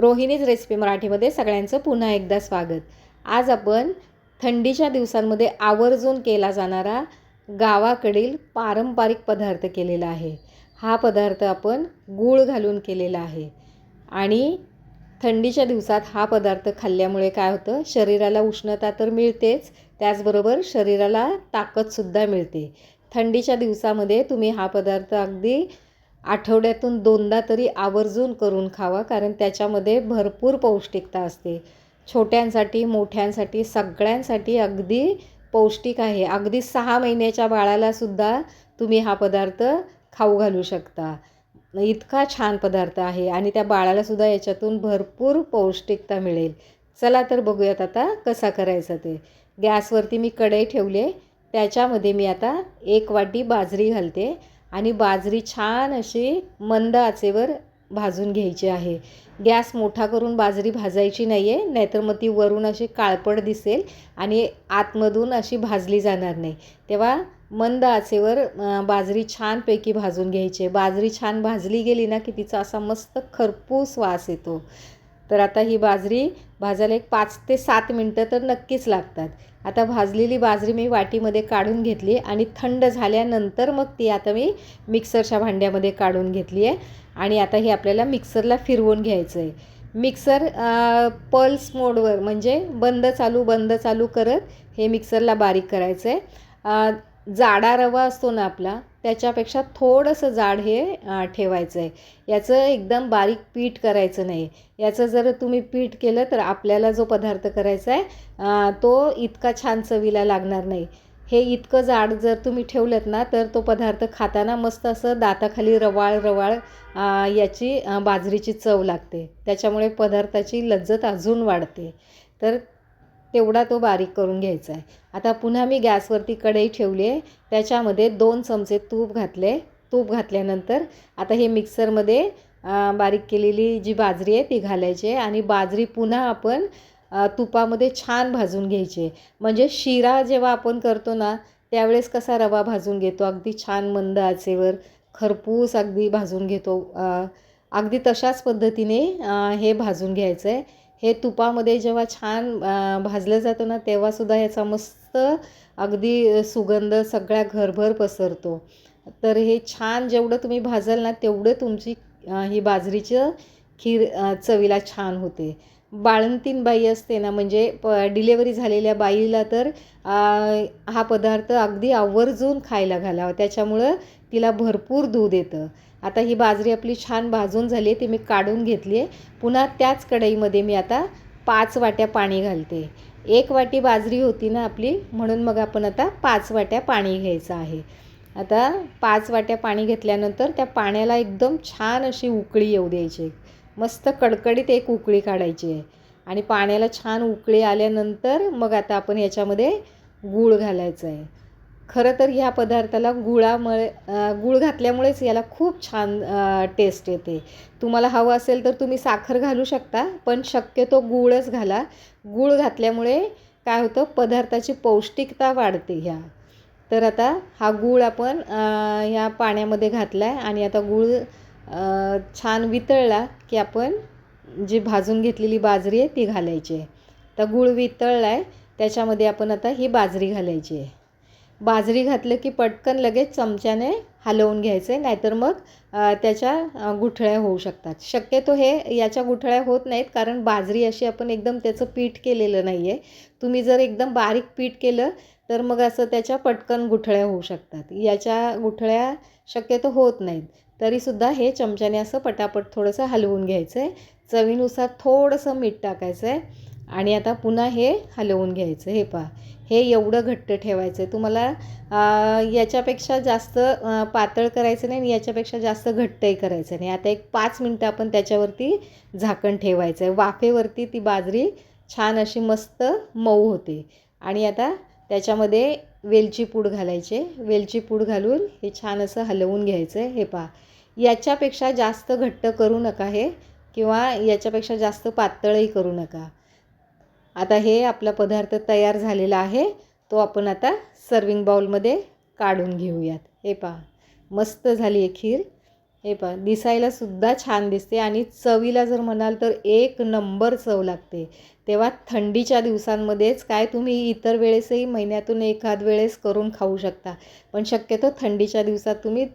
Rohini's recipe मराठीमध्ये सगळ्यांचं पुन्हा एकदा स्वागत. आज आपण थंडीच्या दिवसांमध्ये आवर्जून केला जाणारा गावाकडील पारंपरिक पदार्थ केलेला आहे. हा पदार्थ आपण गूळ घालून केलेला आहे. आणि थंडीच्या दिवसात हा पदार्थ खाल्ल्यामुळे काय होतं? शरीराला उष्णता तर मिळतेच त्याचबरोबर शरीराला ताकदसुद्धा मिळते. थंडीच्या दिवसामध्ये तुम्ही हा पदार्थ अगदी आठवड्यातून दोनदा तरी आवर्जून करून खावा कारण त्याच्यामध्ये भरपूर पौष्टिकता असते. छोट्यांसाठी मोठ्यांसाठी सगळ्यांसाठी अगदी पौष्टिक आहे. अगदी सहा महिन्याच्या बाळालासुद्धा तुम्ही हा पदार्थ खाऊ घालू शकता. इतका छान पदार्थ आहे आणि त्या बाळालासुद्धा याच्यातून भरपूर पौष्टिकता मिळेल. चला तर बघूयात आता कसा करायचा ते. गॅसवरती मी कढई ठेवले त्याच्यामध्ये मी आता एक वाटी बाजरी घालते. आणि बाजरी छान अशी मंद आचेवर भाजून घ्यायची आहे. गॅस मोठा करून बाजरी भाजायची नाही आहे नाहीतर मग ती वरून अशी काळपड दिसेल आणि आतमधून अशी भाजली जाणार नाही. तेव्हा मंद आचेवर बाजरी छानपैकी भाजून घ्यायची बाजरी छान भाजली गेली ना की तिचा असा मस्त खरपूस वास येतो. तर आता ही बाजरी भाजायला एक पाच ते सात मिनटं तर नक्कीच लागतात. आता भाजलेली बाजरी मी वाटीमध्ये काढून घेतली आणि थंड झाल्यानंतर मग ती आता मी मिक्सरच्या भांड्यामध्ये काढून घेतली आहे. आणि आता हे आपल्याला मिक्सरला फिरवून घ्यायचं आहे मिक्सर पल्स मोडवर म्हणजे बंद चालू बंद चालू करत हे मिक्सरला बारीक करायचं आहे जाडा रवा असतो ना आपला त्याच्यापेक्षा थोडंसं जाड हे ठेवायचं आहे याचं एकदम बारीक पीठ करायचं नाही. याचं जर तुम्ही पीठ केलं तर आपल्याला जो पदार्थ करायचा आहे तो इतका छान चवीला लागणार नाही. हे इतकं जाड जर तुम्ही ठेवलंत ना तर तो पदार्थ खाताना मस्त असं दाताखाली रवाळ रवाळ याची बाजरीची चव लागते. त्याच्यामुळे पदार्थाची लज्जत अजून वाढते. तर तेवढा तो बारीक करून घ्यायचा आहे. आता पुन्हा मी गॅसवरती कढई ठेवली आहे. त्याच्यामध्ये दोन चमचे तूप घातले. तूप घातल्यानंतर आता हे मिक्सरमध्ये बारीक केलेली जी बाजरी आहे ती घालायची आहे आणि बाजरी पुन्हा आपण तुपामध्ये छान भाजून घ्यायची म्हणजे शिरा जेव्हा आपण करतो ना त्यावेळेस कसा रवा भाजून घेतो अगदी छान मंद आचेवर खरपूस अगदी भाजून घेतो. अगदी तशाच पद्धतीने हे भाजून घ्यायचं आहे. हे तुपामध्ये जेव्हा छान भाजलं जातं ना तेव्हासुद्धा ह्याचा मस्त अगदी सुगंध सगळ्या घरभर पसरतो. तर हे छान जेवढं तुम्ही भाजाल ना तेवढं तुमची ही बाजरीचं खीर चवीला छान होते. बाळंतीन बाई असते ना म्हणजे प डिलेवरी झालेल्या बाईला तर हा पदार्थ अगदी आवर्जून खायला घालावा. त्याच्यामुळं तिला भरपूर दूध येतं. आता ही बाजरी आपली छान भाजून झाली आहे ती मी काढून घेतली आहे. पुन्हा त्याच कढईमध्ये मी आता पाच वाट्या पाणी घालते. एक वाटी बाजरी होती ना आपली म्हणून मग आपण आता पाच वाट्या पाणी घ्यायचं आहे. आता पाच वाट्या पाणी घेतल्यानंतर त्या पाण्याला एकदम छान अशी उकळी येऊ द्यायची. मस्त कडकडीत एक उकळी काढायची आहे. आणि पाण्याला छान उकळी आल्यानंतर मग आता आपण याच्यामध्ये गूळ घालायचं आहे. खरं तर ह्या पदार्थाला गुळामुळे गूळ घातल्यामुळेच याला खूप छान टेस्ट येते. तुम्हाला हवं असेल तर तुम्ही साखर घालू शकता पण शक्यतो गूळच घाला. गूळ घातल्यामुळे काय होतं? पदार्थाची पौष्टिकता वाढते ह्या. तर आता हा गूळ आपण ह्या पाण्यामध्ये घातला आहे आणि आता गूळ छान वितळला की आपण जी भाजून घेतलेली बाजरी आहे ती घालायची आहे. तर गूळ वितळला आहे त्याच्यामध्ये आपण आता ही बाजरी घालायची आहे. बाजरी घातलं की पटकन लगेच चमच्याने हलवून घ्यायचे नाहीतर मग त्याच्या गुठळ्या होऊ शकतात. शक्यतो हे याच्या गुठळ्या होत नाहीत कारण बाजरी अशी आपण एकदम त्याचं पीठ केलेलं नाही आहे तुम्ही जर एकदम बारीक पीठ केलं तर मग असं त्याच्या पटकन गुठळ्या होऊ शकतात. याच्या गुठळ्या शक्यतो होत नाहीत. तरीसुद्धा हे चमच्याने असं पटापट थोडंसं हलवून घ्यायचं आहे चवीनुसार थोडंसं मीठ टाकायचं आहे आणि आता पुन्हा हे हलवून घ्यायचं. हे पहा. हे एवढं घट्ट ठेवायचं आहे तुम्हाला याच्यापेक्षा जास्त पातळ करायचं नाही आणि याच्यापेक्षा जास्त घट्टही करायचं नाही. आता एक पाच मिनटं आपण त्याच्यावरती झाकण ठेवायचं आहे वाफेवरती ती बाजरी छान अशी मस्त मऊ होते. आणि आता त्याच्यामध्ये वेलची पूड घालायचे. वेलची पूड घालून हे छान असं हलवून घ्यायचं आहे हे पहा. याच्यापेक्षा जास्त घट्ट करू नका हे किंवा याच्यापेक्षा जास्त पातळही करू नका. आता हे आपला पदार्थ तयार झालेला आहे. तो आपण आता सर्विंग बाउलमध्ये काढून घेऊयात. हे पहा मस्त झाली आहे खीर. हे पहा दिसायला सुद्धा छान दिसते आणि चवीला जर म्हणाल तर एक नंबर चव लागते. तेव्हा थंडीच्या दिवसांमध्येच काय तुम्ही इतर वेळेसही महिन्यातून एखाद वेळेस करून खाऊ शकता. पण शक्यतो थंडीच्या दिवसात तुम्ही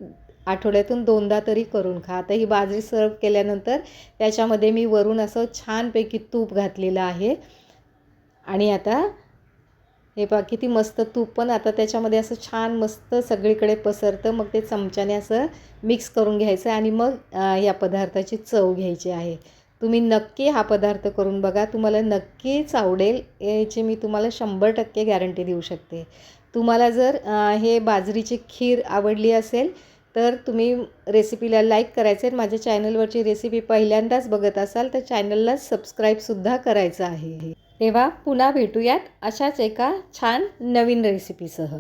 आठवड्यातून दोनदा तरी करून खा. आता ही बाजरी सर्व केल्यानंतर त्याच्यामध्ये मी वरून असं छानपैकी तूप घातलेलं आहे. आणि आता हे पहा किती मस्त तूप पण आता त्याच्यामध्ये असं छान मस्त सगळीकडे पसरतं. मग ते चमच्याने असं मिक्स करून घ्यायचं आणि मग या पदार्थाची चव घ्यायची आहे. तुम्ही नक्की हा पदार्थ करून बघा. तुम्हाला नक्कीच आवडेल. याची मी तुम्हाला शंभर टक्के गॅरंटी देऊ शकते. तुम्हाला जर हे बाजरीची खीर आवडली असेल तर तुम्ही रेसिपीला लाईक करायचं आहे. माझ्या चॅनलवरची रेसिपी पहिल्यांदाच बघत असाल तर चॅनलला सबस्क्राईबसुद्धा करायचं आहे. तेव्हा पुन्हा भेटूयात अशाच एका छान नवीन रेसिपीसह